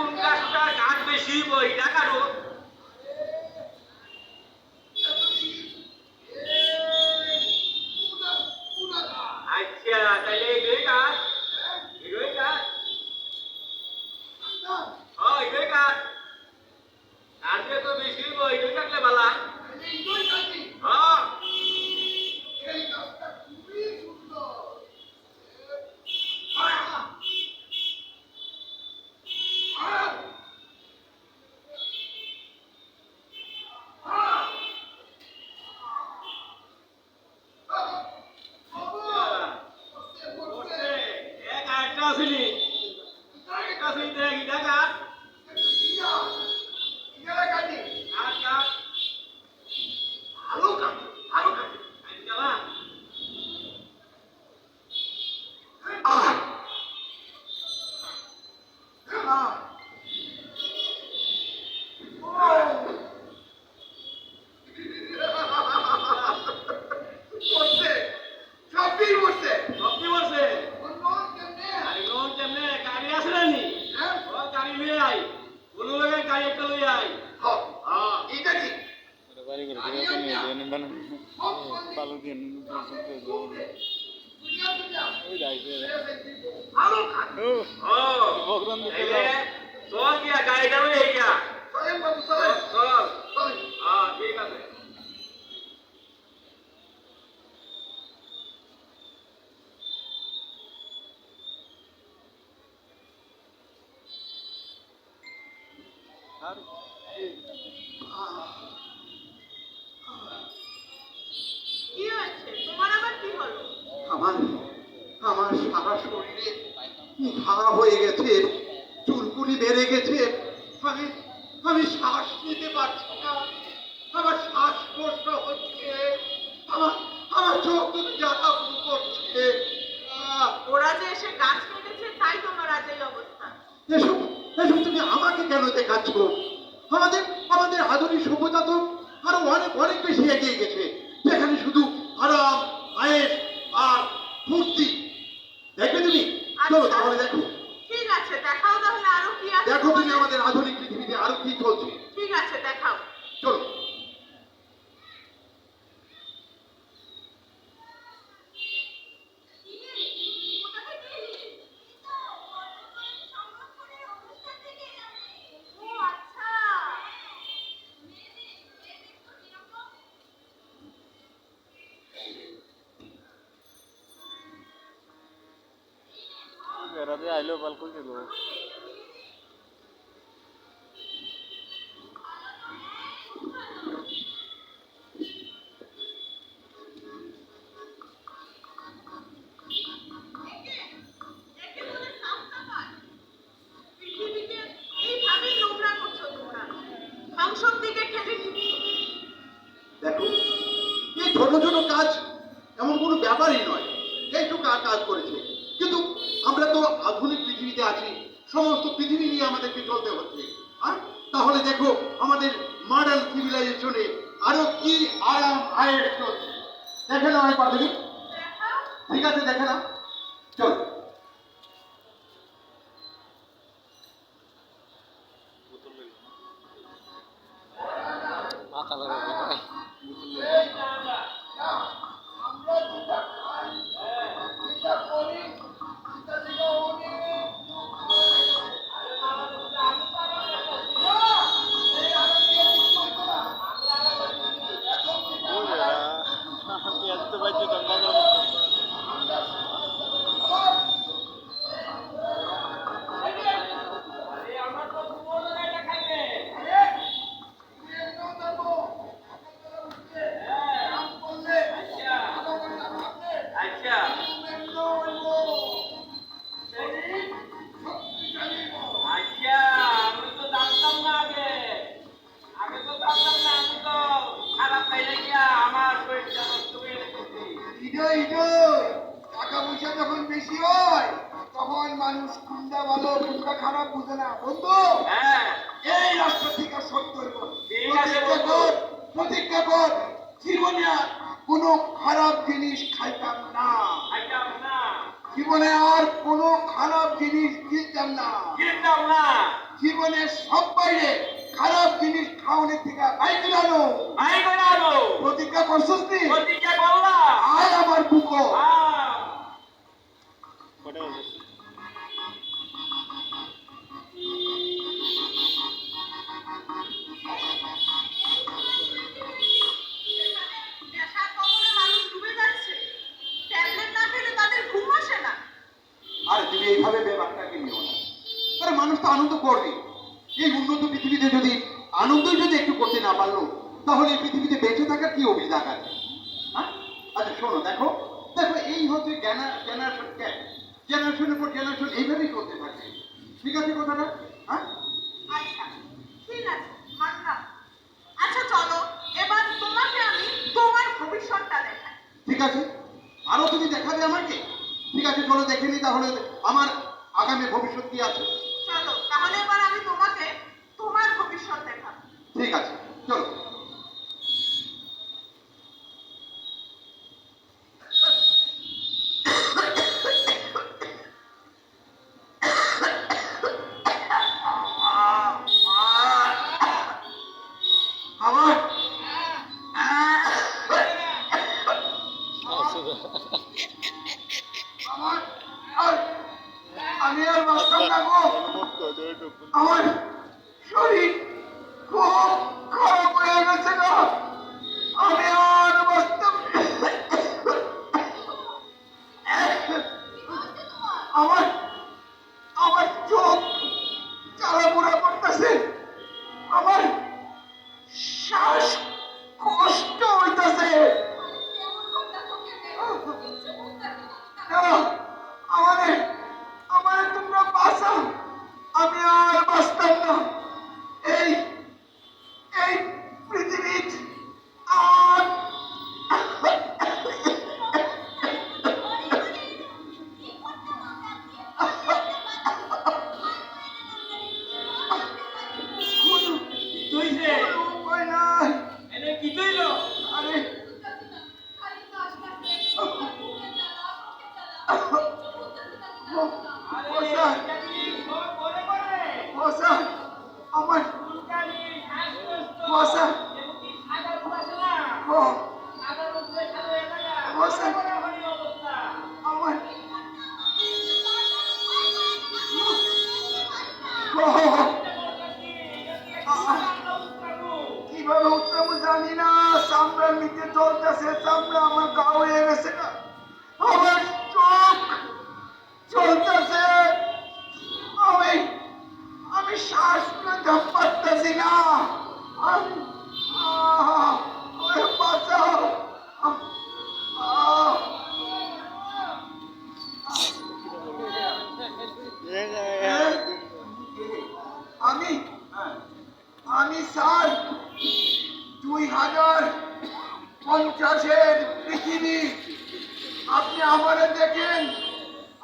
কোন কাজটা গাছ বেশি বই দেখারও মানে মানে পালু দিন আর আমার আমার সারা শরীরে ঘা হয়ে গেছে চুলকুনি বেড়ে গেছে। আমি আমি শ্বাস নিতে পারছি না। আমার শ্বাসকষ্ট হচ্ছে আমার আমার চোখ জ্বালা করছে। ওরা যে এসে গাছ কেটেছে তাই তোমার আজ এই অবস্থা। এসব এসব তুমি আমাকে কেন দেখাচ্ছ? আমাদের আমাদের আধুনিক সভ্যতা তো আরও অনেক অনেক বেশি এগিয়ে গেছে। যেখানে শুধু আরাম আমাদের আগে আইলেও বাল করে সমস্ত পৃথিবী নিয়ে আমাদেরকে চলতে হচ্ছে। আর তাহলে দেখো, আমাদের মডার্ন সিভিলাইজেশনে আরও কি আরাম আয়ের চলছে। দেখে না আমি পারবে ঠিক আছে, দেখে না চল। মাথা কেবল জীবনে কোন খারাপ জিনিস খাইতাম না। জীবনে আর কোন খারাপ জিনিস কিনতাম না। কিনতাম জীবনে সব বাইরে খারাপ জিনিস খাওয়ানি থেকে বাইক লানো বাইক লানো প্রতিজ্ঞা করছিস প্রতিজ্ঞা করলাম। আর আমার বুকো। আর উন্নত পৃথিবীতে যদি আনন্দই যদি একটু করতে না পারল তাহলে এই পৃথিবীতে বেঁচে থাকার কি অভিযোগ আছে? হ্যাঁ? আচ্ছা শোনো দেখো দেখো এই হচ্ছে জেনারেশন গ্যাপ জেনারেশনের পর জেনারেশন এইভাবেই করতে থাকে। ঠিক আছে কথাটা? হ্যাঁ? আচ্ছা ঠিক আছে মানলাম। আচ্ছা চলো এবার তোমাকে আমি তোমার ভবিষ্যৎটা দেখাই। ঠিক আছে? আরও তুমি দেখাবে আমাকে ঠিক আছে চলো দেখে নি তাহলে আমার আগামী ভবিষ্যৎ কি আছে চলো তাহলে এবার আমি তোমাকে তোমার ভবিষ্যৎ দেখাবো ঠিক আছে চলো।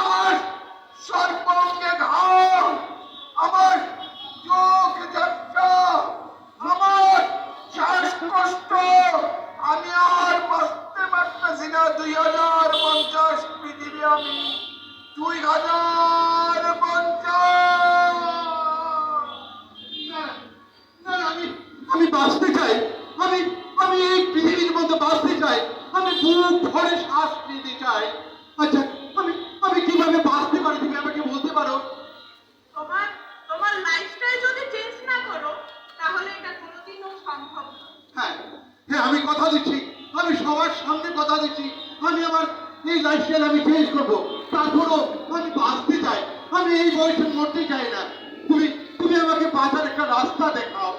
আমারে সর্বঙ্গে ঘাম, আমার চোখ শ্বাসকষ্ট। আমি আর বাঁচতে দুই হাজার পঞ্চাশ পৃথিবী আমি, দুই হাজার মধ্যে বাঁচতে চাই আমি বুক ভরে শ্বাস নিতে চাই। আচ্ছা আমি আমি কীভাবে বাঁচতে পারি তুমি আমাকে বলতে পারো? তোমার তোমার লাইফস্টাইল যদি চেঞ্জ না করো তাহলে এটা কোনোদিনও সম্ভব হ্যাঁ হ্যাঁ আমি কথা দিচ্ছি। আমি সবার সামনে কথা দিচ্ছি। আমি আমার এই লাইফস্টাইল আমি চেঞ্জ করব। তারপরও আমি বাঁচতে চাই। আমি এই বয়সে মরতে চাই না। তুমি তুমি আমাকে বাঁচার একটা রাস্তা দেখাও।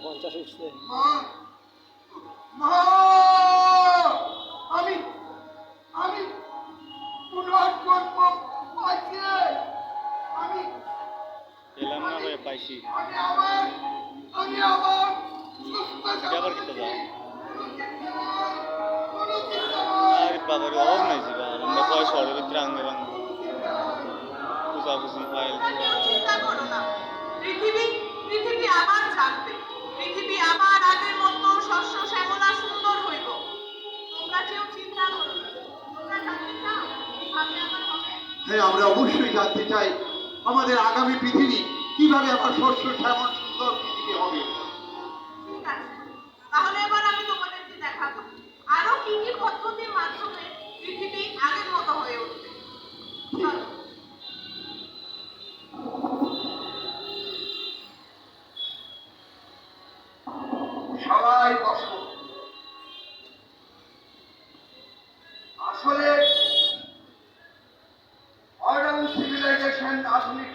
পঞ্চাশ উঠছে আমি আমি আমি পেলাম না ভাই পাইছি আমি আবার সুস্থ আবার কিনতে যাও আরে বাবা রে অভাব নাই জীবা আমরা পয়সা পৃথিবী পৃথিবী আবার জানবে পৃথিবী আবার আগের মতো শস্য শ্যামলা সুন্দর হইব। তোমরা কেউ চিন্তা করো হ্যাঁ আমরা অবশ্যই জানতে চাই আমাদের আগামী পৃথিবী কীভাবে আবার শস্য শ্যামল আসলে অর্ডার সিভিলাইজেশন আধুনিক